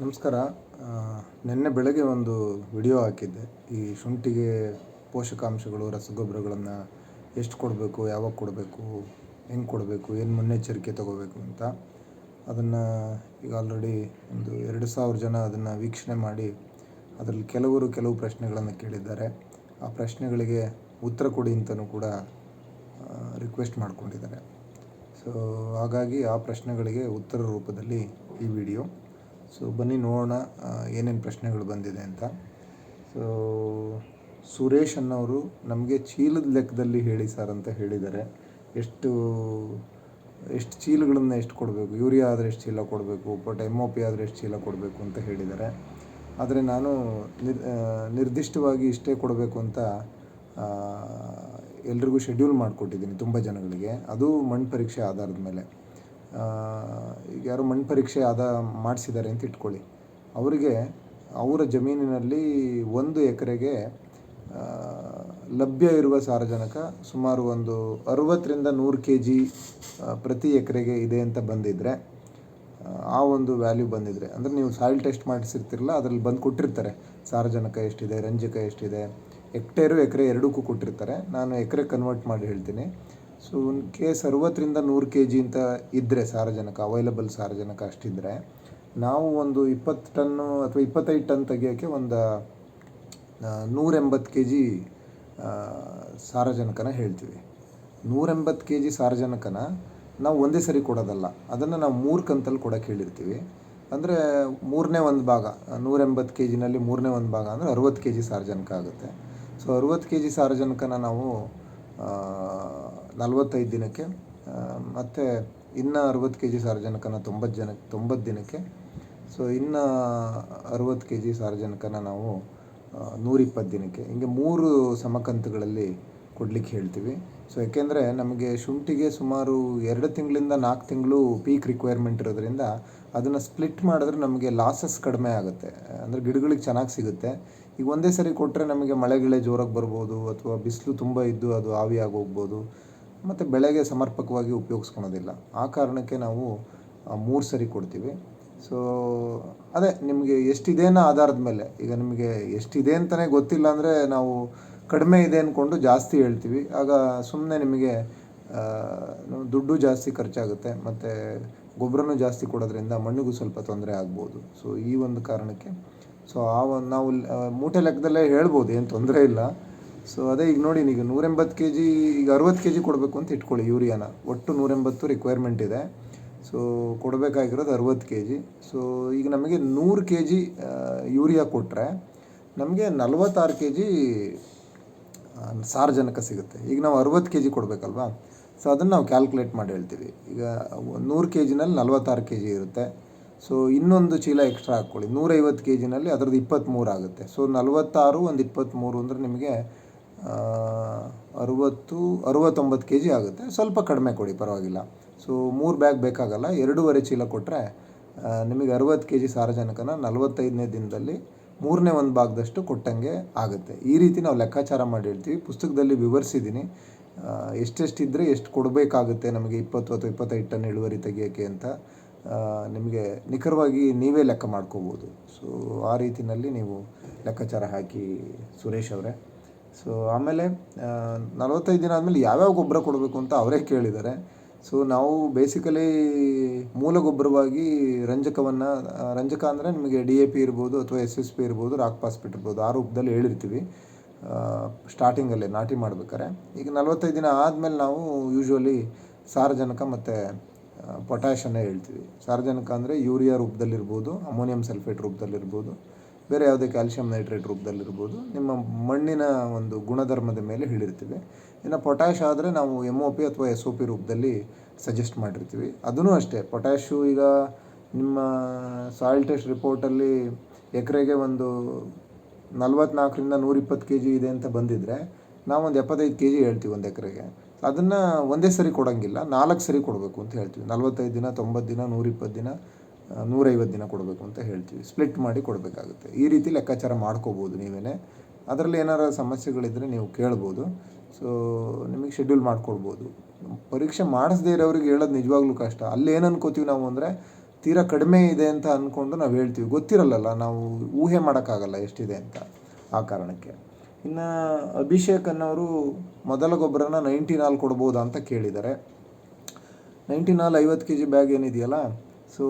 ನಮಸ್ಕಾರ. ನಿನ್ನೆ ಬೆಳಗ್ಗೆ ಒಂದು ವಿಡಿಯೋ ಹಾಕಿದ್ದೆ. ಈ ಶುಂಠಿಗೆ ಪೋಷಕಾಂಶಗಳು, ರಸಗೊಬ್ಬರಗಳನ್ನು ಎಷ್ಟು ಕೊಡಬೇಕು, ಯಾವಾಗ ಕೊಡಬೇಕು, ಹೆಂಗೆ ಕೊಡಬೇಕು, ಏನು ಮುನ್ನೆಚ್ಚರಿಕೆ ತಗೋಬೇಕು ಅಂತ ಅದನ್ನು ಈಗ ಆಲ್ರೆಡಿ ಒಂದು ಎರಡು ಸಾವಿರ ಜನ ಅದನ್ನು ವೀಕ್ಷಣೆ ಮಾಡಿ ಅದರಲ್ಲಿ ಕೆಲವರು ಕೆಲವು ಪ್ರಶ್ನೆಗಳನ್ನು ಕೇಳಿದ್ದಾರೆ. ಆ ಪ್ರಶ್ನೆಗಳಿಗೆ ಉತ್ತರ ಕೊಡಿ ಅಂತಲೂ ಕೂಡ ರಿಕ್ವೆಸ್ಟ್ ಮಾಡ್ಕೊಂಡಿದ್ದಾರೆ. ಸೊ ಹಾಗಾಗಿ ಆ ಪ್ರಶ್ನೆಗಳಿಗೆ ಉತ್ತರ ರೂಪದಲ್ಲಿ ಈ ವಿಡಿಯೋ ಸೊ ಬನ್ನಿ ನೋಡೋಣ ಏನೇನು ಪ್ರಶ್ನೆಗಳು ಬಂದಿದೆ ಅಂತ. ಸೊ ಸುರೇಶ್ ಅನ್ನೋರು ನಮಗೆ ಚೀಲದ ಲೆಕ್ಕದಲ್ಲಿ ಹೇಳಿ ಸರ್ ಅಂತ ಹೇಳಿದ್ದಾರೆ. ಎಷ್ಟು ಎಷ್ಟು ಚೀಲಗಳನ್ನು ಎಷ್ಟು ಕೊಡಬೇಕು? ಯೂರಿಯಾ ಆದರೆ ಎಷ್ಟು ಚೀಲ ಕೊಡಬೇಕು? ಬಟ್ ಎಂ ಒ ಪಿ ಆದರೆ ಎಷ್ಟು ಚೀಲ ಕೊಡಬೇಕು ಅಂತ ಹೇಳಿದ್ದಾರೆ. ಆದರೆ ನಾನು ನಿರ್ ನಿರ್ದಿಷ್ಟವಾಗಿ ಇಷ್ಟೇ ಕೊಡಬೇಕು ಅಂತ ಎಲ್ರಿಗೂ ಶೆಡ್ಯೂಲ್ ಮಾಡಿಕೊಟ್ಟಿದ್ದೀನಿ ತುಂಬ ಜನಗಳಿಗೆ. ಅದು ಮಣ್ಣು ಪರೀಕ್ಷೆ ಆಧಾರದ ಮೇಲೆ. ಈಗ ಯಾರು ಮಣ್ಣು ಪರೀಕ್ಷೆ ಆದ ಮಾಡಿಸಿದ್ದಾರೆ ಅಂತ ಇಟ್ಕೊಳ್ಳಿ. ಅವರಿಗೆ ಅವರ ಜಮೀನಿನಲ್ಲಿ ಒಂದು ಎಕರೆಗೆ ಲಭ್ಯ ಇರುವ ಸಾರಜನಕ ಸುಮಾರು ಒಂದು ಅರುವತ್ತರಿಂದ ನೂರು ಕೆ ಜಿ ಪ್ರತಿ ಎಕರೆಗೆ ಇದೆ ಅಂತ ಬಂದಿದ್ದರೆ ಆ ಒಂದು ವ್ಯಾಲ್ಯೂ ಬಂದಿದ್ದರೆ ಅಂದರೆ ನೀವು ಸಾಯಿಲ್ ಟೆಸ್ಟ್ ಮಾಡಿಸಿರ್ತಿರಲ್ಲ, ಅದರಲ್ಲಿ ಬಂದು ಕೊಟ್ಟಿರ್ತಾರೆ. ಸಾರಜನಕ ಎಷ್ಟಿದೆ, ರಂಜಕ ಎಷ್ಟಿದೆ, ಹೆಕ್ಟೇರು ಎಕರೆ ಎರಡಕ್ಕೂ ಕೊಟ್ಟಿರ್ತಾರೆ. ನಾನು ಎಕರೆ ಕನ್ವರ್ಟ್ ಮಾಡಿ ಹೇಳ್ತೀನಿ. ಸೊ ಒನ್ ಕೇಸ್ ಅರುವತ್ತರಿಂದ ನೂರು ಕೆ ಜಿ ಅಂತ ಇದ್ದರೆ ಸಾರಜನಕ ಅವೈಲಬಲ್ ಸಾರಜನಕ ಅಷ್ಟಿದ್ದರೆ ನಾವು ಒಂದು ಇಪ್ಪತ್ತು ಟನ್ನು ಅಥವಾ ಇಪ್ಪತ್ತೈದು ಟನ್ ತೆಗಿಯೋಕ್ಕೆ ಒಂದು ನೂರೆಂಬತ್ತು ಕೆ ಜಿ ಸಾರಜನಕನ ಹೇಳ್ತೀವಿ. ನೂರೆಂಬತ್ತು ಕೆ ಜಿ ಸಾರಜನಕನ ನಾವು ಒಂದೇ ಸರಿ ಕೊಡೋದಲ್ಲ, ಅದನ್ನು ನಾವು ಮೂರು ಕಂತಲ್ಲಿ ಕೊಡೋಕೆ ಹೇಳಿರ್ತೀವಿ. ಅಂದರೆ ಮೂರನೇ ಒಂದು ಭಾಗ ನೂರೆಂಬತ್ತು ಕೆ ಜಿನಲ್ಲಿ ಮೂರನೇ ಒಂದು ಭಾಗ ಅಂದರೆ ಅರುವತ್ತು ಕೆ ಜಿ ಸಾರಜನಕ ಆಗುತ್ತೆ. ಸೊ ಅರುವತ್ತು ಕೆ ಜಿ ಸಾರಜನಕನ ನಾವು ನಲವತ್ತೈದು ದಿನಕ್ಕೆ ಮತ್ತು ಇನ್ನು ಅರುವತ್ತು ಕೆ ಜಿ ಸಾರಜನಕನ ತೊಂಬತ್ತು ಜನಕ್ಕೆ ತೊಂಬತ್ತು ದಿನಕ್ಕೆ. ಸೊ ಇನ್ನು ಅರುವತ್ತು ಕೆ ಜಿ ಸಾರಜನಕನ ನಾವು ನೂರಿಪ್ಪತ್ತು ದಿನಕ್ಕೆ. ಹಿಂಗೆ ಮೂರು ಸಮಕಂತುಗಳಲ್ಲಿ ಕೊಡಲಿಕ್ಕೆ ಹೇಳ್ತೀವಿ. ಸೊ ಏಕೆಂದರೆ ನಮಗೆ ಶುಂಠಿಗೆ ಸುಮಾರು ಎರಡು ತಿಂಗಳಿಂದ ನಾಲ್ಕು ತಿಂಗಳು ಪೀಕ್ ರಿಕ್ವೈರ್ಮೆಂಟ್ ಇರೋದ್ರಿಂದ ಅದನ್ನು ಸ್ಪ್ಲಿಟ್ ಮಾಡಿದ್ರೆ ನಮಗೆ ಲಾಸಸ್ ಕಡಿಮೆ ಆಗುತ್ತೆ. ಅಂದರೆ ಗಿಡಗಳಿಗೆ ಚೆನ್ನಾಗಿ ಸಿಗುತ್ತೆ. ಈಗ ಒಂದೇ ಸರಿ ಕೊಟ್ಟರೆ ನಮಗೆ ಮಳೆ ಗಿಳೆ ಜೋರಾಗಿ ಬರ್ಬೋದು, ಅಥವಾ ಬಿಸಿಲು ತುಂಬ ಇದ್ದು ಅದು ಆವಿಯಾಗಿ ಹೋಗ್ಬೋದು. ಮತ್ತು ಬೆಳೆಗೆ ಸಮರ್ಪಕವಾಗಿ ಉಪಯೋಗಿಸ್ಕೊಳೋದಿಲ್ಲ. ಆ ಕಾರಣಕ್ಕೆ ನಾವು ಮೂರು ಸರಿ ಕೊಡ್ತೀವಿ. ಸೊ ಅದೇ ನಿಮಗೆ ಎಷ್ಟಿದೆ ಅನ್ನೋ ಆಧಾರದ ಮೇಲೆ, ಈಗ ನಿಮಗೆ ಎಷ್ಟಿದೆ ಅಂತಲೇ ಗೊತ್ತಿಲ್ಲ ಅಂದರೆ ನಾವು ಕಡಿಮೆ ಇದೆ ಅಂದ್ಕೊಂಡು ಜಾಸ್ತಿ ಹೇಳ್ತೀವಿ. ಆಗ ಸುಮ್ಮನೆ ನಿಮಗೆ ದುಡ್ಡು ಜಾಸ್ತಿ ಖರ್ಚಾಗುತ್ತೆ, ಮತ್ತು ಗೊಬ್ಬರನೂ ಜಾಸ್ತಿ ಕೊಡೋದ್ರಿಂದ ಮಣ್ಣಿಗೂ ಸ್ವಲ್ಪ ತೊಂದರೆ ಆಗ್ಬೋದು. ಸೊ ಈ ಒಂದು ಕಾರಣಕ್ಕೆ ಸೊ ಆ ಒಂದು ನಾವು ಮೂಟೆ ಲೆಕ್ಕದಲ್ಲೇ ಹೇಳ್ಬೋದು, ಏನು ತೊಂದರೆ ಇಲ್ಲ. ಸೊ ಅದೇ ಈಗ ನೋಡಿ ನೀವು ನೂರೆಂಬತ್ತು ಕೆ ಜಿ ಈಗ ಅರವತ್ತು ಕೆ ಜಿ ಕೊಡಬೇಕು ಅಂತ ಇಟ್ಕೊಳ್ಳಿ ಯೂರಿಯಾನ. ಒಟ್ಟು ನೂರೆಂಬತ್ತು ರಿಕ್ವೈರ್ಮೆಂಟ್ ಇದೆ. ಸೊ ಕೊಡಬೇಕಾಗಿರೋದು ಅರವತ್ತು ಕೆ ಜಿ ಸೊ ಈಗ ನಮಗೆ ನೂರು ಕೆ ಜಿ ಯೂರಿಯಾ ಕೊಟ್ಟರೆ ನಮಗೆ ನಲವತ್ತಾರು ಕೆ ಜಿ ಸಾರಜನಕ ಸಿಗುತ್ತೆ. ಈಗ ನಾವು ಅರವತ್ತು ಕೆ ಜಿ ಕೊಡಬೇಕಲ್ವಾ? ಸೊ ಅದನ್ನು ನಾವು ಕ್ಯಾಲ್ಕುಲೇಟ್ ಮಾಡಿ ಹೇಳ್ತೀವಿ. ಈಗ ನೂರು ಕೆ ಜಿನಲ್ಲಿ ನಲವತ್ತಾರು ಕೆ ಜಿ ಇರುತ್ತೆ. ಸೊ ಇನ್ನೊಂದು ಚೀಲ ಎಕ್ಸ್ಟ್ರಾ ಹಾಕ್ಕೊಳ್ಳಿ. ನೂರೈವತ್ತು ಕೆ ಜಿನಲ್ಲಿ ಅದರದ್ದು ಇಪ್ಪತ್ತ್ಮೂರು ಆಗುತ್ತೆ. ಸೊ ನಲವತ್ತಾರು ಒಂದು ಇಪ್ಪತ್ತ್ಮೂರು ಅಂದರೆ ನಿಮಗೆ ಅರುವತ್ತು, ಅರುವತ್ತೊಂಬತ್ತು ಕೆ ಜಿ ಆಗುತ್ತೆ. ಸ್ವಲ್ಪ ಕಡಿಮೆ ಕೊಡಿ, ಪರವಾಗಿಲ್ಲ. ಸೊ ಮೂರು ಬ್ಯಾಗ್ ಬೇಕಾಗಲ್ಲ. ಎರಡೂವರೆ ಚೀಲ ಕೊಟ್ಟರೆ ನಿಮಗೆ ಅರುವತ್ತು ಕೆ ಜಿ ಸಾರಜನಕನ ನಲವತ್ತೈದನೇ ದಿನದಲ್ಲಿ ಮೂರನೇ ಒಂದು ಭಾಗದಷ್ಟು ಕೊಟ್ಟಂಗೆ ಆಗುತ್ತೆ. ಈ ರೀತಿ ನಾವು ಲೆಕ್ಕಾಚಾರ ಮಾಡಿ ಹೇಳ್ತೀವಿ ಪುಸ್ತಕದಲ್ಲಿ ವಿವರಿಸಿದ್ದೀನಿ. ಎಷ್ಟೆಷ್ಟಿದ್ದರೆ ಎಷ್ಟು ಕೊಡಬೇಕಾಗುತ್ತೆ ನಮಗೆ ಇಪ್ಪತ್ತು ಅಥವಾ ಇಪ್ಪತ್ತೈದು ಟನ್ ಇಳುವರಿ ತೆಗಿಯೋಕ್ಕೆ ಅಂತ ನಿಮಗೆ ನಿಖರವಾಗಿ ನೀವೇ ಲೆಕ್ಕ ಮಾಡ್ಕೋಬೋದು. ಸೊ ಆ ರೀತಿಯಲ್ಲಿ ನೀವು ಲೆಕ್ಕಾಚಾರ ಹಾಕಿ ಸುರೇಶ್ ಅವರೇ. ಸೊ ಆಮೇಲೆ ನಲವತ್ತೈದು ದಿನ ಆದಮೇಲೆ ಯಾವ್ಯಾವ ಗೊಬ್ಬರ ಕೊಡಬೇಕು ಅಂತ ಅವರೇ ಕೇಳಿದ್ದಾರೆ. ಸೊ ನಾವು ಬೇಸಿಕಲಿ ಮೂಲ ಗೊಬ್ಬರವಾಗಿ ರಂಜಕವನ್ನು ರಂಜಕ ಅಂದರೆ ನಿಮಗೆ ಡಿ ಎ ಪಿ ಇರ್ಬೋದು ಅಥವಾ ಎಸ್ ಎಸ್ ಪಿ ಇರ್ಬೋದು ರಾಕ್ ಪಾಸ್ಪಿಟ್ ಇರ್ಬೋದು, ಆ ರೂಪದಲ್ಲಿ ಹೇಳಿರ್ತೀವಿ. ಸ್ಟಾರ್ಟಿಂಗಲ್ಲೇ ನಾಟಿ ಮಾಡ್ಬೇಕಾರೆ ಈಗ ನಲವತ್ತೈದು ದಿನ ಆದಮೇಲೆ ನಾವು ಯೂಶ್ವಲಿ ಸಾರಜನಕ ಮತ್ತು ಪೊಟ್ಯಾಷನ್ನೇ ಹೇಳ್ತೀವಿ. ಸಾರಜನಕ ಅಂದರೆ ಯೂರಿಯಾ ರೂಪದಲ್ಲಿರ್ಬೋದು, ಅಮೋನಿಯಂ ಸಲ್ಫೇಟ್ ರೂಪದಲ್ಲಿರ್ಬೋದು. ಬೇರೆ ಯಾವುದೇ ಕ್ಯಾಲ್ಶಿಯಂ ನೈಟ್ರೇಟ್ ರೂಪದಲ್ಲಿರ್ಬೋದು. ನಿಮ್ಮ ಮಣ್ಣಿನ ಒಂದು ಗುಣಧರ್ಮದ ಮೇಲೆ ಹೇಳಿರ್ತೀವಿ. ಇನ್ನು ಪೊಟ್ಯಾಶ್ ಆದರೆ ನಾವು ಎಂ ಒ ಪಿ ಅಥವಾ ಎಸ್ ಒ ಪಿ ರೂಪದಲ್ಲಿ ಸಜೆಸ್ಟ್ ಮಾಡಿರ್ತೀವಿ. ಅದೂ ಅಷ್ಟೇ ಪೊಟ್ಯಾಶು ಈಗ ನಿಮ್ಮ ಸಾಯಿಲ್ ಟೆಸ್ಟ್ ರಿಪೋರ್ಟಲ್ಲಿ ಎಕರೆಗೆ ಒಂದು ನಲ್ವತ್ನಾಲ್ಕರಿಂದ ನೂರಿಪ್ಪತ್ತು ಕೆ ಜಿ ಇದೆ ಅಂತ ಬಂದಿದ್ದರೆ ನಾವೊಂದು ಎಪ್ಪತ್ತೈದು ಕೆ ಜಿ ಹೇಳ್ತೀವಿ ಒಂದು ಎಕರೆಗೆ. ಅದನ್ನು ಒಂದೇ ಸರಿ ಕೊಡೋಂಗಿಲ್ಲ, ನಾಲ್ಕು ಸರಿ ಕೊಡಬೇಕು ಅಂತ ಹೇಳ್ತೀವಿ. ನಲ್ವತ್ತೈದು ದಿನ, ತೊಂಬತ್ತು ದಿನ, ನೂರಿಪ್ಪತ್ತು ದಿನ ನೂರೈವತ್ತು ದಿನ ಕೊಡಬೇಕು ಅಂತ ಹೇಳ್ತೀವಿ. ಸ್ಪ್ಲಿಟ್ ಮಾಡಿ ಕೊಡಬೇಕಾಗುತ್ತೆ. ಈ ರೀತಿ ಲೆಕ್ಕಾಚಾರ ಮಾಡ್ಕೋಬೋದು ನೀವೇ ಅದರಲ್ಲಿ ಏನಾರು ಸಮಸ್ಯೆಗಳಿದ್ದರೆ ನೀವು ಕೇಳ್ಬೋದು. ಸೊ ನಿಮಗೆ ಶೆಡ್ಯೂಲ್ ಮಾಡ್ಕೊಡ್ಬೋದು. ಪರೀಕ್ಷೆ ಮಾಡಿಸದೇ ಇರೋರಿಗೆ ಹೇಳೋದು ನಿಜವಾಗ್ಲೂ ಕಷ್ಟ. ಅಲ್ಲಿ ಏನು ಅನ್ಕೋತೀವಿ ನಾವು ಅಂದರೆ, ತೀರಾ ಕಡಿಮೆ ಇದೆ ಅಂತ ಅಂದ್ಕೊಂಡು ನಾವು ಹೇಳ್ತೀವಿ. ಗೊತ್ತಿರಲ್ಲಲ್ಲ, ನಾವು ಊಹೆ ಮಾಡೋಕ್ಕಾಗಲ್ಲ ಎಷ್ಟಿದೆ ಅಂತ ಆ ಕಾರಣಕ್ಕೆ. ಇನ್ನು ಅಭಿಷೇಕ್ ಅನ್ನೋರು ಮೊದಲ ಗೊಬ್ಬರನ ನೈಂಟಿ ನಾಲ್ ಕೊಡ್ಬೋದಾ ಅಂತ ಕೇಳಿದ್ದಾರೆ. ನೈಂಟಿ ನಾಲ್ ಐವತ್ತು ಕೆ ಜಿ ಬ್ಯಾಗ್ ಏನಿದೆಯಲ್ಲ ಸೊ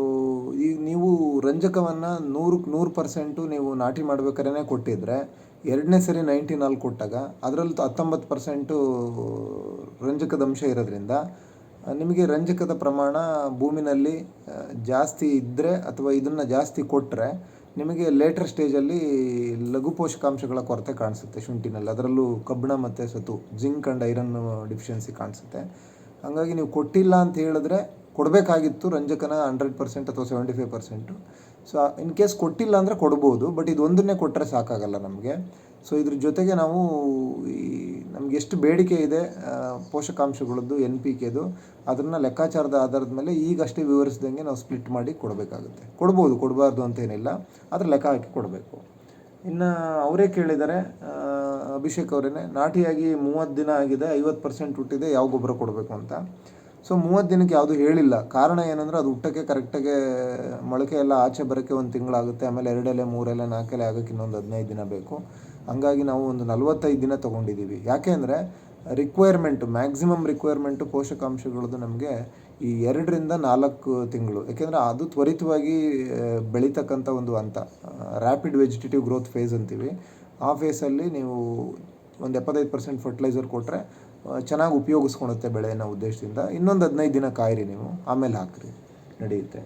ಈಗ ನೀವು ರಂಜಕವನ್ನು ನೂರಕ್ಕೆ ನೂರು ಪರ್ಸೆಂಟು ನೀವು ನಾಟಿ ಮಾಡ್ಬೇಕಾದ್ರೆ ಕೊಟ್ಟಿದ್ರೆ, ಎರಡನೇ ಸರಿ ನೈಂಟಿ ನಾಲ್ಕು ಕೊಟ್ಟಾಗ ಅದರಲ್ಲಿ ಹತ್ತೊಂಬತ್ತು ಪರ್ಸೆಂಟು ರಂಜಕದ ಅಂಶ ಇರೋದ್ರಿಂದ ನಿಮಗೆ ರಂಜಕದ ಪ್ರಮಾಣ ಭೂಮಿನಲ್ಲಿ ಜಾಸ್ತಿ ಇದ್ದರೆ ಅಥವಾ ಇದನ್ನು ಜಾಸ್ತಿ ಕೊಟ್ಟರೆ ನಿಮಗೆ ಲೇಟರ್ ಸ್ಟೇಜಲ್ಲಿ ಲಘು ಪೋಷಕಾಂಶಗಳ ಕೊರತೆ ಕಾಣಿಸುತ್ತೆ ಶುಂಠಿನಲ್ಲಿ. ಅದರಲ್ಲೂ ಕಬ್ಬಿಣ ಮತ್ತು ಸತು ಜಿಂಕ್ ಆ್ಯಂಡ್ ಐರನ್ ಡಿಫಿಷಿಯನ್ಸಿ ಕಾಣಿಸುತ್ತೆ. ಹಾಗಾಗಿ ನೀವು ಕೊಟ್ಟಿಲ್ಲ ಅಂತ ಹೇಳಿದ್ರೆ ಕೊಡಬೇಕಾಗಿತ್ತು ರಂಜಕನ ಹಂಡ್ರೆಡ್ ಪರ್ಸೆಂಟ್ ಅಥವಾ seventy five percent. So in case ಕೊಟ್ಟಿಲ್ಲ ಅಂದರೆ ಕೊಡ್ಬೋದು ಬಟ್ ಇದು ಒಂದನ್ನೇ ಕೊಟ್ಟರೆ ಸಾಕಾಗಲ್ಲ ನಮಗೆ. ಸೊ ಇದ್ರ ಜೊತೆಗೆ ನಾವು ಈ ನಮ್ಗೆ ಎಷ್ಟು ಬೇಡಿಕೆ ಇದೆ ಪೋಷಕಾಂಶಗಳದ್ದು ಎನ್ ಪಿ ಕೆದು ಅದನ್ನು ಲೆಕ್ಕಾಚಾರದ ಆಧಾರದ ಮೇಲೆ ಈಗಷ್ಟೇ ವಿವರಿಸಿದಂಗೆ ನಾವು ಸ್ಪ್ಲಿಟ್ ಮಾಡಿ ಕೊಡಬೇಕಾಗುತ್ತೆ. ಕೊಡ್ಬೋದು, ಕೊಡಬಾರ್ದು ಅಂತೇನಿಲ್ಲ ಅದ್ರ ಲೆಕ್ಕ ಹಾಕಿ ಕೊಡಬೇಕು. ಇನ್ನು ಅವರೇ ಕೇಳಿದ್ದಾರೆ ಅಭಿಷೇಕ್ ಅವರೇ ನಾಟಿಯಾಗಿ ಮೂವತ್ತು ದಿನ ಆಗಿದೆ, ಐವತ್ತು ಪರ್ಸೆಂಟ್ ಹುಟ್ಟಿದೆ, ಯಾವ ಗೊಬ್ಬರ ಕೊಡಬೇಕು ಅಂತ. ಸೊ ಮೂವತ್ತು ದಿನಕ್ಕೆ ಯಾವುದು ಹೇಳಿಲ್ಲ. ಕಾರಣ ಏನಂದರೆ ಅದು ಊಟಕ್ಕೆ ಕರೆಕ್ಟಾಗಿ ಮೊಳಕೆ ಎಲ್ಲ ಆಚೆ ಬರೋಕ್ಕೆ ಒಂದು ತಿಂಗಳಾಗುತ್ತೆ. ಆಮೇಲೆ ಎರಡೆಲೆ, ಮೂರೆಲೆ, ನಾಲ್ಕೆಲೆ ಆಗೋಕ್ಕೆ ಇನ್ನೊಂದು ಹದಿನೈದು ದಿನ ಬೇಕು. ಹಂಗಾಗಿ ನಾವು ಒಂದು ನಲವತ್ತೈದು ದಿನ ತೊಗೊಂಡಿದ್ದೀವಿ. ಯಾಕೆ ಅಂದರೆ ರಿಕ್ವೈರ್ಮೆಂಟು ಮ್ಯಾಕ್ಸಿಮಮ್ ರಿಕ್ವೈರ್ಮೆಂಟು ಪೋಷಕಾಂಶಗಳದ್ದು ನಮಗೆ ಈ ಎರಡರಿಂದ ನಾಲ್ಕು ತಿಂಗಳು. ಯಾಕೆಂದರೆ ಅದು ತ್ವರಿತವಾಗಿ ಬೆಳೀತಕ್ಕಂಥ ಒಂದು ಹಂತ. ರ್ಯಾಪಿಡ್ ವೆಜಿಟೇಟಿವ್ ಗ್ರೋತ್ ಫೇಸ್ ಅಂತೀವಿ. ಆ ಫೇಸಲ್ಲಿ ನೀವು ಒಂದು ಎಪ್ಪತ್ತೈದು ಪರ್ಸೆಂಟ್ ಫರ್ಟಿಲೈಸರ್ ಕೊಟ್ಟರೆ ಚೆನ್ನಾಗಿ ಉಪಯೋಗಿಸ್ಕೊಳುತ್ತೆ ಬೆಳೆಯನ್ನು ಉದ್ದೇಶದಿಂದ. ಇನ್ನೊಂದು ಹದಿನೈದು ದಿನ ಕಾಯಿರಿ ನೀವು, ಆಮೇಲೆ ಹಾಕ್ರಿ, ನಡೆಯುತ್ತೆ.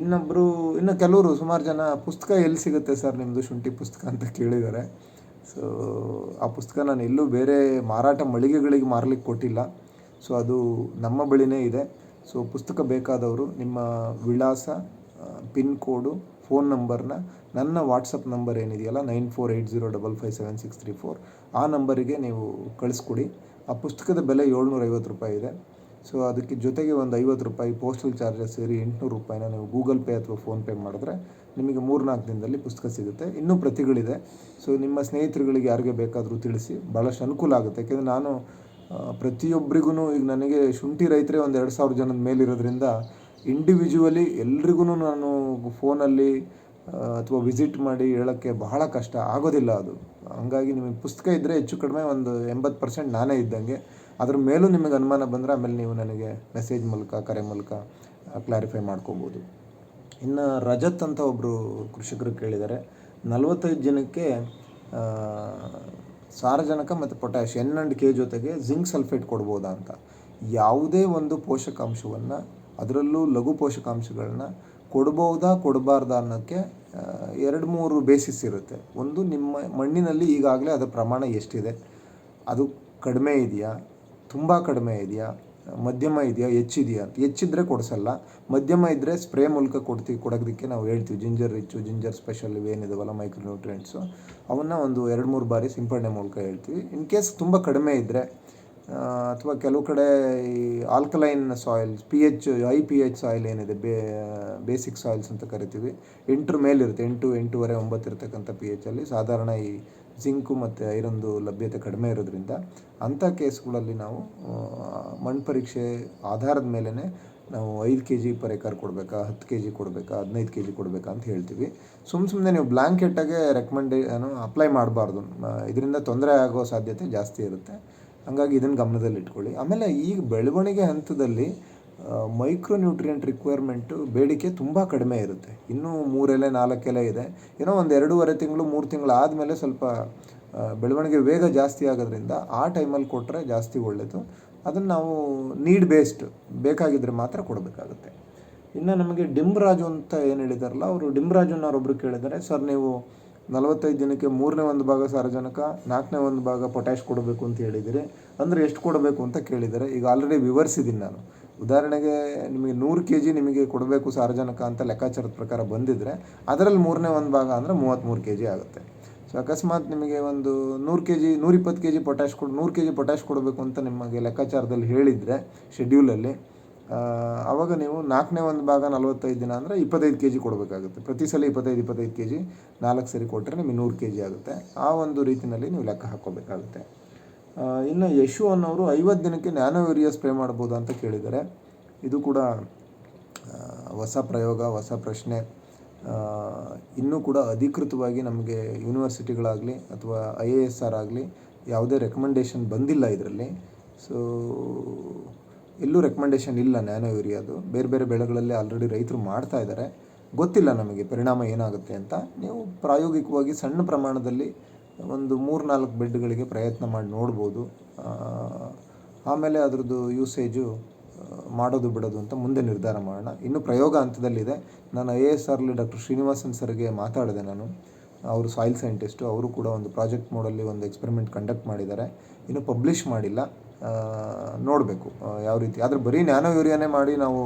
ಇನ್ನೊಬ್ಬರು ಇನ್ನು ಕೆಲವರು ಸುಮಾರು ಜನ ಪುಸ್ತಕ ಎಲ್ಲಿ ಸಿಗುತ್ತೆ ಸರ್ ನಿಮ್ಮದು ಶುಂಠಿ ಪುಸ್ತಕ ಅಂತ ಕೇಳಿದ್ದಾರೆ ಸೊ ಆ ಪುಸ್ತಕ ನಾನು ಎಲ್ಲೂ ಬೇರೆ ಮಾರಾಟ ಮಳಿಗೆಗಳಿಗೆ ಮಾರಲಿಕ್ಕೆ ಕೊಟ್ಟಿಲ್ಲ. ಸೊ ಅದು ನಮ್ಮ ಬಳಿನೇ ಇದೆ. ಸೊ ಪುಸ್ತಕ ಬೇಕಾದವರು ನಿಮ್ಮ ವಿಳಾಸ ಪಿನ್ ಕೋಡು, ಫೋನ್ ನಂಬರ್ನ ನನ್ನ ವಾಟ್ಸಪ್ ನಂಬರ್ ಏನಿದೆಯಲ್ಲ nine four eight zero double five seven six three four ಆ ನಂಬರಿಗೆ ನೀವು ಕಳಿಸ್ಕೊಡಿ. ಆ ಪುಸ್ತಕದ ಬೆಲೆ ಏಳ್ನೂರ ಐವತ್ತು ರೂಪಾಯಿ ಇದೆ. ಸೊ ಅದಕ್ಕೆ ಜೊತೆಗೆ ಒಂದು ಐವತ್ತು ರೂಪಾಯಿ ಪೋಸ್ಟಲ್ ಚಾರ್ಜಸ್ ಸೇರಿ ಎಂಟುನೂರು ರೂಪಾಯಿನ ನೀವು ಗೂಗಲ್ ಪೇ ಅಥವಾ ಫೋನ್ಪೇ ಮಾಡಿದ್ರೆ ನಿಮಗೆ ಮೂರ್ನಾಲ್ಕು ದಿನದಲ್ಲಿ ಪುಸ್ತಕ ಸಿಗುತ್ತೆ. ಇನ್ನೂ ಪ್ರತಿಗಳಿದೆ. ಸೊ ನಿಮ್ಮ ಸ್ನೇಹಿತರುಗಳಿಗೆ ಯಾರಿಗೆ ಬೇಕಾದರೂ ತಿಳಿಸಿ. ಭಾಳಷ್ಟು ಅನುಕೂಲ ಆಗುತ್ತೆ. ಯಾಕೆಂದರೆ ನಾನು ಪ್ರತಿಯೊಬ್ಬರಿಗೂ ಈಗ ನನಗೆ ಶುಂಠಿ ರೈತರೇ ಒಂದು ಎರಡು ಸಾವಿರ ಜನದ ಮೇಲಿರೋದ್ರಿಂದ ಇಂಡಿವಿಜುವಲಿ ಎಲ್ರಿಗೂ ನಾನು ಫೋನಲ್ಲಿ ಅಥವಾ ವಿಸಿಟ್ ಮಾಡಿ ಹೇಳೋಕ್ಕೆ ಬಹಳ ಕಷ್ಟ. ಆಗೋದಿಲ್ಲ ಅದು. ಹಂಗಾಗಿ ನಿಮಗೆ ಪುಸ್ತಕ ಇದ್ದರೆ ಹೆಚ್ಚು ಕಡಿಮೆ ಒಂದು ಎಂಬತ್ತು ಪರ್ಸೆಂಟ್ ನಾನೇ ಇದ್ದಂಗೆ. ಅದ್ರ ಮೇಲೂ ನಿಮಗೆ ಅನುಮಾನ ಬಂದರೆ ಆಮೇಲೆ ನೀವು ನನಗೆ ಮೆಸೇಜ್ ಮೂಲಕ, ಕರೆ ಮೂಲಕ ಕ್ಲಾರಿಫೈ ಮಾಡ್ಕೊಬೋದು. ಇನ್ನು ರಜತ್ ಅಂತ ಒಬ್ಬರು ಕೃಷಿಕರು ಕೇಳಿದ್ದಾರೆ. ನಲವತ್ತೈದು ಜನಕ್ಕೆ ಸಾರಜನಕ ಮತ್ತು ಪೊಟ್ಯಾಶ್ ಎನ್ ಆ್ಯಂಡ್ ಕೆ ಜೊತೆಗೆ ಜಿಂಕ್ ಸಲ್ಫೇಟ್ ಕೊಡ್ಬೋದಾ ಅಂತ. ಯಾವುದೇ ಒಂದು ಪೋಷಕಾಂಶವನ್ನು, ಅದರಲ್ಲೂ ಲಘು ಪೋಷಕಾಂಶಗಳನ್ನ ಕೊಡ್ಬೋದಾ ಕೊಡಬಾರ್ದಾ ಅನ್ನೋಕ್ಕೆ ಎರಡು ಮೂರು ಬೇಸಿಸ್ ಇರುತ್ತೆ. ಒಂದು ನಿಮ್ಮ ಮಣ್ಣಿನಲ್ಲಿ ಈಗಾಗಲೇ ಅದರ ಪ್ರಮಾಣ ಎಷ್ಟಿದೆ? ಅದು ಕಡಿಮೆ ಇದೆಯಾ? ತುಂಬ ಕಡಿಮೆ ಇದೆಯಾ? ಮಧ್ಯಮ ಇದೆಯಾ? ಹೆಚ್ಚಿದೆಯಾ ಅಂತ. ಹೆಚ್ಚಿದ್ರೆ ಕೊಡಿಸಲ್ಲ. ಮಧ್ಯಮ ಇದ್ದರೆ ಸ್ಪ್ರೇ ಮೂಲಕ ಕೊಡ್ತೀವಿ ಕೊಡೋದಕ್ಕೆ ನಾವು ಹೇಳ್ತೀವಿ. ಜಿಂಜರ್ ರಿಚ್ಚು ಜಿಂಜರ್ ಸ್ಪೆಷಲ್ ಇವೇನಿದಾವಲ್ಲ ಮೈಕ್ರೋನ್ಯೂಟ್ರಿಯೆಂಟ್ಸು ಅವನ್ನ ಒಂದು ಎರಡು ಮೂರು ಬಾರಿ ಸಿಂಪಡಣೆ ಮೂಲಕ ಹೇಳ್ತೀವಿ. ಇನ್ ಕೇಸ್ ತುಂಬ ಕಡಿಮೆ ಇದ್ದರೆ ಅಥವಾ ಕೆಲವು ಕಡೆ ಈ alkaline soils P H high P H soil ಏನಿದೆ, ಬೇ ಬೇಸಿಕ್ ಸಾಯಿಲ್ಸ್ ಅಂತ ಕರಿತೀವಿ. ಎಂಟರ ಮೇಲಿರುತ್ತೆ ಎಂಟು, ಎಂಟೂವರೆ, ಒಂಬತ್ತು ಇರತಕ್ಕಂಥ ಪಿ ಅಲ್ಲಿ. ಸಾಧಾರಣ ಈ ಜಿಂಕು ಮತ್ತು ಐರನ್ದು ಲಭ್ಯತೆ ಕಡಿಮೆ ಇರೋದ್ರಿಂದ ಅಂಥ ಕೇಸ್ಗಳಲ್ಲಿ ನಾವು ಮಣ್ಣು ಪರೀಕ್ಷೆ ಆಧಾರದ ಮೇಲೇ ನಾವು ಐದು ಕೆ ಜಿ ಪರ್ ಎಕರ್ ಕೊಡಬೇಕಾ, ಹತ್ತು ಕೆ ಜಿ ಕೊಡಬೇಕಾ, ಹದಿನೈದು ಕೆ ಜಿ ಕೊಡಬೇಕಾ ಅಂತ ಹೇಳ್ತೀವಿ. ಸುಮ್ಮ ಸುಮ್ಮನೆ ನೀವು ಬ್ಲ್ಯಾಂಕೆಟಾಗೆ ರೆಕಮೆಂಡೇ ಅಪ್ಲೈ ಮಾಡಬಾರ್ದು. ಇದರಿಂದ ತೊಂದರೆ ಆಗೋ ಸಾಧ್ಯತೆ ಜಾಸ್ತಿ ಇರುತ್ತೆ. ಹಾಗಾಗಿ ಇದನ್ನು ಗಮನದಲ್ಲಿ ಇಟ್ಕೊಳ್ಳಿ. ಆಮೇಲೆ ಈಗ ಬೆಳವಣಿಗೆ ಹಂತದಲ್ಲಿ ಮೈಕ್ರೋ ನ್ಯೂಟ್ರಿಯೆಂಟ್ ರಿಕ್ವೈರ್ಮೆಂಟು ಬೇಡಿಕೆ ತುಂಬ ಕಡಿಮೆ ಇರುತ್ತೆ. ಇನ್ನೂ ಮೂರೆಲೆ, ನಾಲ್ಕೆಲೆ ಇದೆ. ಏನೋ ಒಂದು ಎರಡೂವರೆ ತಿಂಗಳು, ಮೂರು ತಿಂಗಳು ಆದಮೇಲೆ ಸ್ವಲ್ಪ ಬೆಳವಣಿಗೆ ವೇಗ ಜಾಸ್ತಿ ಆಗೋದ್ರಿಂದ ಆ ಟೈಮಲ್ಲಿ ಕೊಟ್ಟರೆ ಜಾಸ್ತಿ ಒಳ್ಳೆಯದು ಅದನ್ನು ನಾವು ನೀಡ್ ಬೇಸ್ಡ್ ಬೇಕಾಗಿದ್ದರೆ ಮಾತ್ರ ಕೊಡಬೇಕಾಗುತ್ತೆ. ಇನ್ನು ನಮಗೆ ಡಿಮ್ರಾಜು ಅಂತ ಏನು ಹೇಳಿದಾರಲ್ಲ, ಅವರು ಡಿಮ್ರಾಜನ್ನವರೊಬ್ಬರು ಕೇಳಿದ್ದಾರೆ ಸರ್, ನೀವು ನಲವತ್ತೈದು ದಿನಕ್ಕೆ ಮೂರನೇ ಒಂದು ಭಾಗ ಸಾರಜನಕ, ನಾಲ್ಕನೇ ಒಂದು ಭಾಗ ಪೊಟ್ಯಾಶ್ ಕೊಡಬೇಕು ಅಂತ ಹೇಳಿದಿರಿ. ಅಂದರೆ ಎಷ್ಟು ಕೊಡಬೇಕು ಅಂತ ಕೇಳಿದ್ದಾರೆ ಈಗ ಆಲ್ರೆಡಿ ವಿವರಿಸಿದ್ದೀನಿ ನಾನು. ಉದಾಹರಣೆಗೆ ನಿಮಗೆ ನೂರು ಕೆ ಜಿ ನಿಮಗೆ ಕೊಡಬೇಕು ಸಾರಜನಕ ಅಂತ ಲೆಕ್ಕಾಚಾರದ ಪ್ರಕಾರ ಬಂದಿದ್ದರೆ ಅದರಲ್ಲಿ ಮೂರನೇ ಒಂದು ಭಾಗ ಅಂದರೆ ಮೂವತ್ತ್ಮೂರು ಕೆ ಜಿ ಆಗುತ್ತೆ. ಸೊ ಅಕಸ್ಮಾತ್ ನಿಮಗೆ ಒಂದು ನೂರು ಕೆ ಜಿ ನೂರಿಪ್ಪತ್ತು ಕೆ ಜಿ ಪೊಟ್ಯಾಶ್ ಕೊಡು, ನೂರು ಕೆ ಜಿ ಪೊಟ್ಯಾಶ್ ಕೊಡಬೇಕು ಅಂತ ನಿಮಗೆ ಲೆಕ್ಕಾಚಾರದಲ್ಲಿ ಹೇಳಿದರೆ ಶೆಡ್ಯೂಲಲ್ಲಿ ಆವಾಗ ನೀವು ನಾಲ್ಕನೇ ಒಂದು ಭಾಗ ನಲವತ್ತೈದು ದಿನ ಅಂದರೆ ಇಪ್ಪತ್ತೈದು ಕೆ ಜಿ ಕೊಡಬೇಕಾಗುತ್ತೆ. ಪ್ರತಿ ಸಲ ಇಪ್ಪತ್ತೈದು ಇಪ್ಪತ್ತೈದು ಕೆ ಜಿ ನಾಲ್ಕು ಸರಿ ಕೊಟ್ಟರೆ ನಿಮಗೆ ನೂರು ಕೆ ಜಿ ಆಗುತ್ತೆ. ಆ ಒಂದು ರೀತಿಯಲ್ಲಿ ನೀವು ಲೆಕ್ಕ ಹಾಕೋಬೇಕಾಗುತ್ತೆ ಇನ್ನು ಯಶು ಅನ್ನೋರು ಐವತ್ತು ದಿನಕ್ಕೆ ನ್ಯಾನೋ ಯೂರಿಯಾ ಸ್ಪ್ರೇ ಮಾಡ್ಬೋದು ಅಂತ ಕೇಳಿದ್ದಾರೆ. ಇದು ಕೂಡ ಹೊಸ ಪ್ರಯೋಗ, ಹೊಸ ಪ್ರಶ್ನೆ. ಇನ್ನೂ ಕೂಡ ಅಧಿಕೃತವಾಗಿ ನಮಗೆ ಯೂನಿವರ್ಸಿಟಿಗಳಾಗಲಿ ಅಥವಾ ಐ ಎ ಎಸ್ ಆರ್ ಆಗಲಿ ಯಾವುದೇ ರೆಕಮೆಂಡೇಷನ್ ಬಂದಿಲ್ಲ ಇದರಲ್ಲಿ. ಸೊ ಎಲ್ಲೂ ರೆಕಮೆಂಡೇಷನ್ ಇಲ್ಲ ನ್ಯಾನೋ ಯೂರಿಯಾದು. ಬೇರೆ ಬೇರೆ ಬೆಳೆಗಳಲ್ಲಿ ಆಲ್ರೆಡಿ ರೈತರು ಮಾಡ್ತಾ ಇದ್ದಾರೆ ಗೊತ್ತಿಲ್ಲ ನಮಗೆ ಪರಿಣಾಮ ಏನಾಗುತ್ತೆ ಅಂತ. ನೀವು ಪ್ರಾಯೋಗಿಕವಾಗಿ ಸಣ್ಣ ಪ್ರಮಾಣದಲ್ಲಿ ಒಂದು ಮೂರು ನಾಲ್ಕು ಬೆಡ್ಗಳಿಗೆ ಪ್ರಯತ್ನ ಮಾಡಿ ನೋಡ್ಬೋದು. ಆಮೇಲೆ ಅದರದ್ದು ಯೂಸೇಜು ಮಾಡೋದು ಬಿಡೋದು ಅಂತ ಮುಂದೆ ನಿರ್ಧಾರ ಮಾಡೋಣ. ಇನ್ನು ಪ್ರಯೋಗ ಹಂತದಲ್ಲಿದೆ. ನಾನು ಐ ಎ ಎಸ್ ಆರ್ಲಿ ಡಾಕ್ಟರ್ ಶ್ರೀನಿವಾಸನ್ ಸರ್ಗೆ ಮಾತಾಡಿದೆ ನಾನು. ಅವರು ಸಾಯಿಲ್ ಸೈಂಟಿಸ್ಟು ಅವರು ಕೂಡ ಒಂದು ಪ್ರಾಜೆಕ್ಟ್ ಮೋಡಲ್ಲಿ ಒಂದು ಎಕ್ಸ್ಪೆರಿಮೆಂಟ್ ಕಂಡಕ್ಟ್ ಮಾಡಿದ್ದಾರೆ. ಇನ್ನೂ ಪಬ್ಲಿಷ್ ಮಾಡಿಲ್ಲ. ನೋಡಬೇಕು. ಯಾವ ರೀತಿ. ಆದರೆ ಬರೀ ನ್ಯಾನೋ ಯೂರಿಯಾನೇ ಮಾಡಿ ನಾವು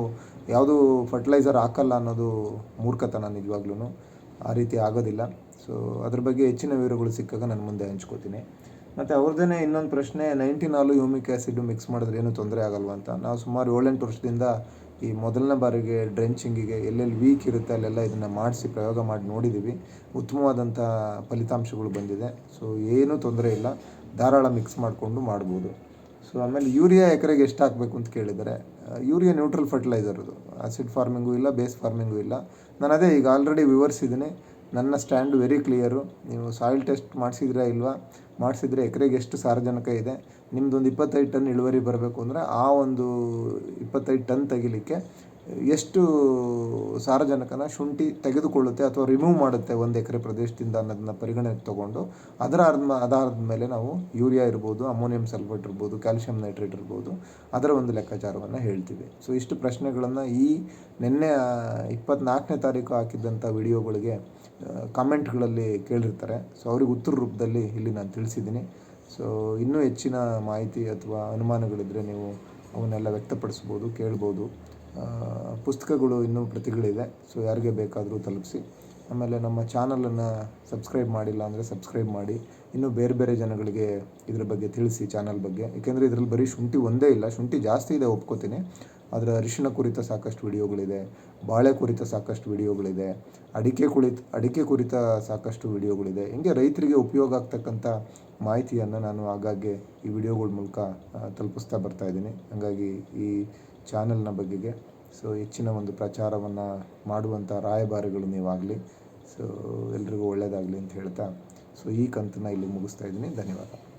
ಯಾವುದು ಫರ್ಟಿಲೈಸರ್ ಹಾಕಲ್ಲ ಅನ್ನೋದು ಮೂರ್ಖತನ ನಿಜವಾಗ್ಲೂ ಆ ರೀತಿ ಆಗೋದಿಲ್ಲ. ಸೊ ಅದ್ರ ಬಗ್ಗೆ ಹೆಚ್ಚಿನ ವಿವರಗಳು ಸಿಕ್ಕಾಗ ನಾನು ಮುಂದೆ ಹಂಚ್ಕೋತೀನಿ. ಮತ್ತು ಅವ್ರದ್ದೇ ಇನ್ನೊಂದು ಪ್ರಶ್ನೆ ನೈನ್ಟೀನ್ ಹಾಲು ಯೂಮಿಕ್ ಆ್ಯಸಿಡ್ ಮಿಕ್ಸ್ ಮಾಡಿದ್ರೆ ಏನೂ ತೊಂದರೆ ಆಗಲ್ವ ಅಂತ. ನಾವು ಸುಮಾರು ಏಳೆಂಟು ವರ್ಷದಿಂದ ಈ ಮೊದಲನೇ ಬಾರಿಗೆ ಡ್ರೆಂಚಿಂಗಿಗೆ ಎಲ್ಲೆಲ್ಲಿ ವೀಕ್ ಇರುತ್ತೆ ಅಲ್ಲೆಲ್ಲ ಇದನ್ನು ಮಾಡಿಸಿ ಪ್ರಯೋಗ ಮಾಡಿ ನೋಡಿದ್ದೀವಿ ಉತ್ತಮವಾದಂಥ ಫಲಿತಾಂಶಗಳು ಬಂದಿದೆ. ಸೊ ಏನೂ ತೊಂದರೆ ಇಲ್ಲ. ಧಾರಾಳ ಮಿಕ್ಸ್ ಮಾಡಿಕೊಂಡು ಮಾಡ್ಬೋದು. ಸೊ ಆಮೇಲೆ ಯೂರಿಯಾ ಎಕರೆಗೆ ಎಷ್ಟು ಹಾಕಬೇಕು ಅಂತ ಕೇಳಿದರೆ ಯೂರಿಯಾ ನ್ಯೂಟ್ರಲ್ ಫರ್ಟಿಲೈಸರ್ ಅದು ಆಸಿಡ್ ಫಾರ್ಮಿಂಗು ಇಲ್ಲ ಬೇಸ್ ಫಾರ್ಮಿಂಗು ಇಲ್ಲ. ನಾನು ಅದೇ ಈಗ ಆಲ್ರೆಡಿ ವಿವರಿಸಿದ್ದೀನಿ. ನನ್ನ ಸ್ಟ್ಯಾಂಡ್ ವೆರಿ ಕ್ಲಿಯರು ನೀವು ಸಾಯಿಲ್ ಟೆಸ್ಟ್ ಮಾಡಿಸಿದ್ರೆ ಇಲ್ವಾ? ಮಾಡಿಸಿದ್ರೆ ಎಕರೆಗೆ ಎಷ್ಟು ಸಾರಜನಕ ಇದೆ? ನಿಮ್ಮದೊಂದು ಇಪ್ಪತ್ತೈದು ಟನ್ ಇಳುವರಿ ಬರಬೇಕು ಅಂದರೆ ಆ ಒಂದು ಇಪ್ಪತ್ತೈದು ಟನ್ ತೆಗಿಲಿಕ್ಕೆ ಎಷ್ಟು ಸಾರಜನಕನ ಶುಂಠಿ ತೆಗೆದುಕೊಳ್ಳುತ್ತೆ ಅಥವಾ ರಿಮೂವ್ ಮಾಡುತ್ತೆ ಒಂದು ಎಕರೆ ಪ್ರದೇಶದಿಂದ ಅನ್ನೋದನ್ನ ಪರಿಗಣನೆಗೆ ತಗೊಂಡು, ಅದರ ಆಧಾರದ ಮೇಲೆ ನಾವು ಯೂರಿಯಾ ಇರ್ಬೋದು, ಅಮೋನಿಯಂ ಸಲ್ಫೇಟ್ ಇರ್ಬೋದು ಕ್ಯಾಲ್ಶಿಯಂ ನೈಟ್ರೇಟ್ ಇರ್ಬೋದು, ಅದರ ಒಂದು ಲೆಕ್ಕಾಚಾರವನ್ನು ಹೇಳ್ತೀವಿ. ಸೊ ಇಷ್ಟು ಪ್ರಶ್ನೆಗಳನ್ನು ಈ ನಿನ್ನೆ ಇಪ್ಪತ್ನಾಲ್ಕನೇ ತಾರೀಕು ಹಾಕಿದ್ದಂಥ ವಿಡಿಯೋಗಳಿಗೆ ಕಾಮೆಂಟ್ಗಳಲ್ಲಿ ಕೇಳಿರ್ತಾರೆ. ಸೊ ಅವ್ರಿಗೆ ಉತ್ತರ ರೂಪದಲ್ಲಿ ಇಲ್ಲಿ ನಾನು ತಿಳಿಸಿದ್ದೀನಿ. ಸೊ ಇನ್ನೂ ಹೆಚ್ಚಿನ ಮಾಹಿತಿ ಅಥವಾ ಅನುಮಾನಗಳಿದ್ದರೆ ನೀವು ಅವನ್ನೆಲ್ಲ ವ್ಯಕ್ತಪಡಿಸ್ಬೋದು, ಕೇಳ್ಬೋದು. ಪುಸ್ತಕಗಳು ಇನ್ನೂ ಪ್ರತಿಗಳಿದೆ ಸೊ ಯಾರಿಗೆ ಬೇಕಾದರೂ ತಲುಪಿಸಿ. ಆಮೇಲೆ ನಮ್ಮ ಚಾನಲನ್ನು ಸಬ್ಸ್ಕ್ರೈಬ್ ಮಾಡಿಲ್ಲ ಅಂದರೆ ಸಬ್ಸ್ಕ್ರೈಬ್ ಮಾಡಿ. ಇನ್ನೂ ಬೇರೆ ಬೇರೆ ಜನಗಳಿಗೆ ಇದ್ರ ಬಗ್ಗೆ ತಿಳಿಸಿ ಚಾನಲ್ ಬಗ್ಗೆ. ಏಕೆಂದರೆ ಇದರಲ್ಲಿ ಬರೀ ಶುಂಠಿ ಒಂದೇ ಇಲ್ಲ, ಶುಂಠಿ ಜಾಸ್ತಿ ಇದೆ ಒಪ್ಕೋತೀನಿ. ಆದರೆ ಅರಿಶಿನ ಕುರಿತ ಸಾಕಷ್ಟು ವಿಡಿಯೋಗಳಿದೆ, ಬಾಳೆ ಕುರಿತ ಸಾಕಷ್ಟು ವಿಡಿಯೋಗಳಿದೆ, ಅಡಿಕೆ ಕುಳಿತ, ಅಡಿಕೆ ಕುರಿತ ಸಾಕಷ್ಟು ವಿಡಿಯೋಗಳಿದೆ. ಹಿಂಗೆ ರೈತರಿಗೆ ಉಪಯೋಗ ಆಗ್ತಕ್ಕಂಥ ಮಾಹಿತಿಯನ್ನು ನಾನು ಆಗಾಗ್ಗೆ ಈ ವಿಡಿಯೋಗಳ ಮೂಲಕ ತಲುಪಿಸ್ತಾ ಬರ್ತಾಯಿದ್ದೀನಿ ಹಾಗಾಗಿ ಈ ಚಾನಲ್ನ ಬಗೆಗೆ ಸೊ ಹೆಚ್ಚಿನ ಒಂದು ಪ್ರಚಾರವನ್ನು ಮಾಡುವಂಥ ರಾಯಭಾರಿಗಳು ನೀವಾಗಲಿ. ಸೊ ಎಲ್ರಿಗೂ ಒಳ್ಳೆಯದಾಗಲಿ ಅಂತ ಹೇಳ್ತಾ. ಸೊ ಈ ಕಂತನ್ನು ಇಲ್ಲಿ ಮುಗಿಸ್ತಾ ಇದ್ದೀನಿ. ಧನ್ಯವಾದ.